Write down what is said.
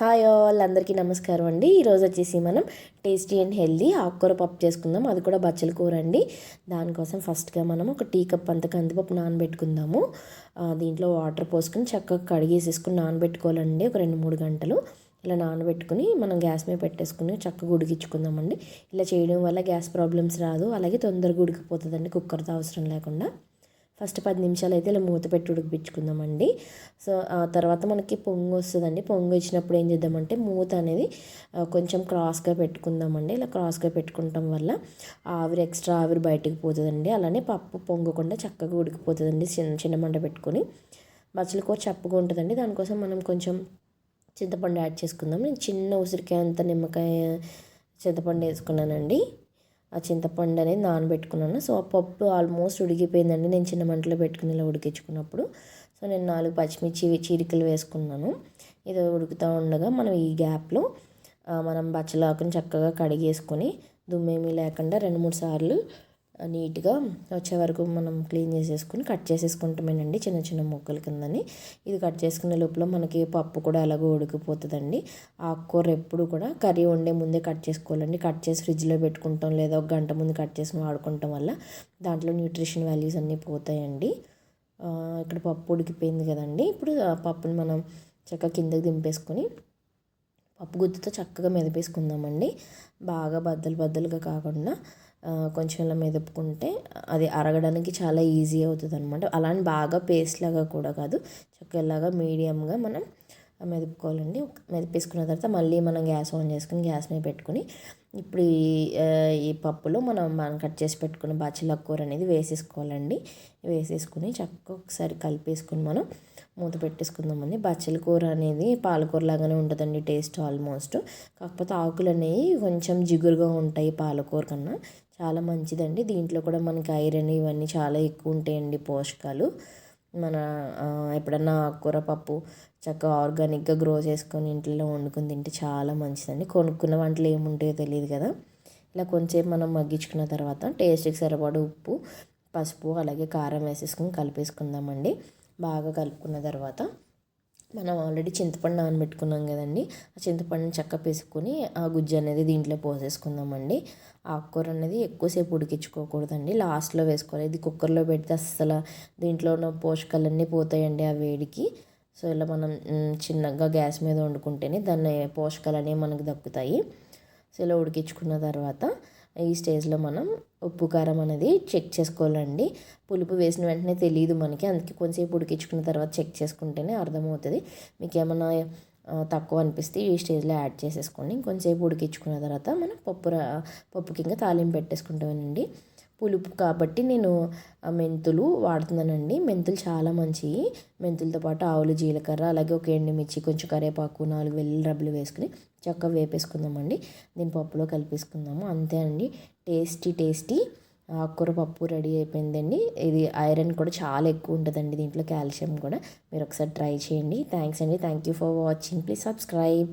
Hi all అందరికీ నమస్కారం అండి. ఈరోజు వచ్చేసి మనం టేస్టీ అండ్ హెల్దీ ఆకుకూర పప్పు చేసుకుందాం. అది కూడా బచ్చల కూర అండి. దానికోసం ఫస్ట్గా మనం ఒక టీ కప్ అంత కందిపప్పు నానబెట్టుకుందాము. దీంట్లో వాటర్ పోసుకొని చక్కగా కడిగేసేసుకుని నానబెట్టుకోవాలండి ఒక రెండు మూడు గంటలు. ఇలా నానబెట్టుకుని మనం గ్యాస్ మీద పెట్టేసుకుని చక్కగా ఉడికించుకుందామండి ఇలా చేయడం వల్ల గ్యాస్ ప్రాబ్లమ్స్ రాదు అలాగే తొందరగా ఉడికిపోతుందండి కుక్కర్తో అవసరం లేకుండా. ఫస్ట్ పది నిమిషాలు అయితే ఇలా మూత పెట్టి ఉడికిపించుకుందామండి. సో ఆ తర్వాత మనకి పొంగు వస్తుందండి. పొంగు వచ్చినప్పుడు ఏం చేద్దామంటే మూత అనేది కొంచెం క్రాస్గా పెట్టుకుందామండి. ఇలా క్రాస్గా పెట్టుకుంటాం వల్ల ఆవిరి ఎక్స్ట్రా ఆవిరి బయటకు పోతుందండి. అలానే పప్పు పొంగకుండా చక్కగా ఉడికిపోతుందండి. చిన్న చిన్న మంట పెట్టుకొని. బచ్చల కూర చప్పుగా ఉంటుందండి. దానికోసం మనం కొంచెం చింతపండు యాడ్ చేసుకుందాం. నేను చిన్న ఉసిరికాయ అంత నిమ్మకాయ చింతపండు వేసుకున్నానండి. ఆ చింతపండు అనేది నానబెట్టుకున్నాను. సో ఆ పప్పు ఆల్మోస్ట్ ఉడికిపోయిందండి. నేను చిన్న మంటలో పెట్టుకుని ఇలా ఉడికించుకున్నప్పుడు. సో నేను నాలుగు పచ్చిమిర్చి చీరికలు వేసుకున్నాను. ఇది ఉడుకుతూ ఉండగా మనం ఈ గ్యాప్లో మనం బచ్చలాకుని చక్కగా కడిగేసుకొని దుమ్మేమీ లేకుండా రెండు మూడు సార్లు నీట్గా వచ్చే వరకు మనం క్లీన్ చేసేసుకుని కట్ చేసేసుకుంటామేనండి చిన్న చిన్న ముక్కల కిందని. ఇది కట్ చేసుకునే లోపల మనకి పప్పు కూడా ఎలాగో ఉడికిపోతుందండి. ఆకుకూర ఎప్పుడు కూడా కర్రీ వండే ముందే కట్ చేసుకోవాలండి. కట్ చేసి ఫ్రిడ్జ్లో పెట్టుకుంటాం లేదా ఒక గంట ముందు కట్ చేసి వాడుకుంటాం వల్ల దాంట్లో న్యూట్రిషన్ వాల్యూస్ అన్నీ పోతాయండి. ఇక్కడ పప్పు ఉడికిపోయింది కదండి. ఇప్పుడు ఆ పప్పుని మనం చక్కగా కిందకి దింపేసుకొని పప్పు గుత్తితో చక్కగా మెదిపేసుకుందామండి. బాగా బద్దలు బద్దలుగా కాకుండా కొంచెం ఇలా మెదుపుకుంటే అది అరగడానికి చాలా ఈజీ అవుతుంది అనమాట అలానే బాగా పేస్ట్ లాగా కూడా కాదు. చక్కలాగా మీడియంగా మనం మెదుపుకోవాలండి. మెదిపేసుకున్న తర్వాత మళ్ళీ మనం గ్యాస్ ఆన్ చేసుకుని గ్యాస్ మీద పెట్టుకుని ఇప్పుడు ఈ ఈ పప్పులో మనం మనం కట్ చేసి పెట్టుకున్న బాచిల కూర అనేది వేసేసుకోవాలండి. వేసేసుకుని చక్కగా ఒకసారి కలిపేసుకుని మనం మూత పెట్టేసుకుందామండి. బచ్చల కూర అనేది పాలకూర లాగానే ఉంటుందండి టేస్ట్ ఆల్మోస్ట్. కాకపోతే ఆకులు అనేవి కొంచెం జిగురుగా ఉంటాయి పాలకూర కన్నా. చాలా మంచిదండి. దీంట్లో కూడా మనకి ఐరన్ ఇవన్నీ చాలా ఎక్కువ ఉంటాయండి పోషకాలు. మన ఎప్పుడన్నా ఆకుకూర పప్పు చక్కగా ఆర్గానిక్గా గ్రో చేసుకొని ఇంట్లో వండుకొని తింటే చాలా మంచిదండి. కొనుక్కున్న వంటలు ఏముంటాయో తెలియదు కదా. ఇలా కొంచెం మనం మగ్గించుకున్న తర్వాత టేస్ట్కి సరిపడా ఉప్పు పసుపు అలాగే కారం వేసేసుకుని కలిపేసుకుందామండి. బాగా కలుపుకున్న తర్వాత మనం ఆల్రెడీ చింతపండు నానబెట్టుకున్నాం కదండి. ఆ చింతపండుని చక్క పేసుకొని ఆ గుజ్జు అనేది దీంట్లో పోసేసుకుందామండి. ఆకుకూర అనేది ఎక్కువసేపు ఉడికించుకోకూడదండి. లాస్ట్లో వేసుకోవాలి. ఇది కుక్కర్లో పెడితే అస్సలు దీంట్లో ఉన్న పోషకాలన్నీ పోతాయండి ఆ వేడికి. సో ఇలా మనం చిన్నగా గ్యాస్ మీద వండుకుంటేనే దాన్ని పోషకాలు అనేవి మనకు దక్కుతాయి. సో ఇలా ఉడికించుకున్న తర్వాత ఈ స్టేజ్లో మనం ఉప్పు కారం అనేది చెక్ చేసుకోవాలండి. పులుపు వేసిన వెంటనే తెలియదు మనకి. అందుకే కొంచెంసేపు ఉడికించుకున్న తర్వాత చెక్ చేసుకుంటేనే అర్థమవుతుంది. మీకు ఏమైనా తక్కువ అనిపిస్తే ఈ స్టేజ్లో యాడ్ చేసేసుకోండి. కొంచెంసేపు ఉడికించుకున్న తర్వాత మనం పప్పు పప్పుకి ఇంకా తాలింపు పెట్టేసుకుంటామనండి. పులుపు కాబట్టి నేను మెంతులు వాడుతున్నానండి. మెంతులు చాలా మంచివి మెంతులతో పాటు ఆవులు జీలకర్ర అలాగే ఒక ఎండుమిర్చి కొంచెం కరివేపాకు నాలుగు వెల్లుల్లి రబ్బులు వేసుకుని చక్కగా వేపేసుకుందామండి. దీని పప్పులో కలిపేసుకుందాము. అంతే అండి. Tasty tasty. ఆకుకూర పప్పు రెడీ అయిపోయిందండి. ఇది ఐరన్ కూడా చాలా ఎక్కువ ఉంటుందండి దీంట్లో కాల్షియం కూడా. మీరు ఒకసారి ట్రై చేయండి. థ్యాంక్స్ అండి. Thank you for watching. Please subscribe.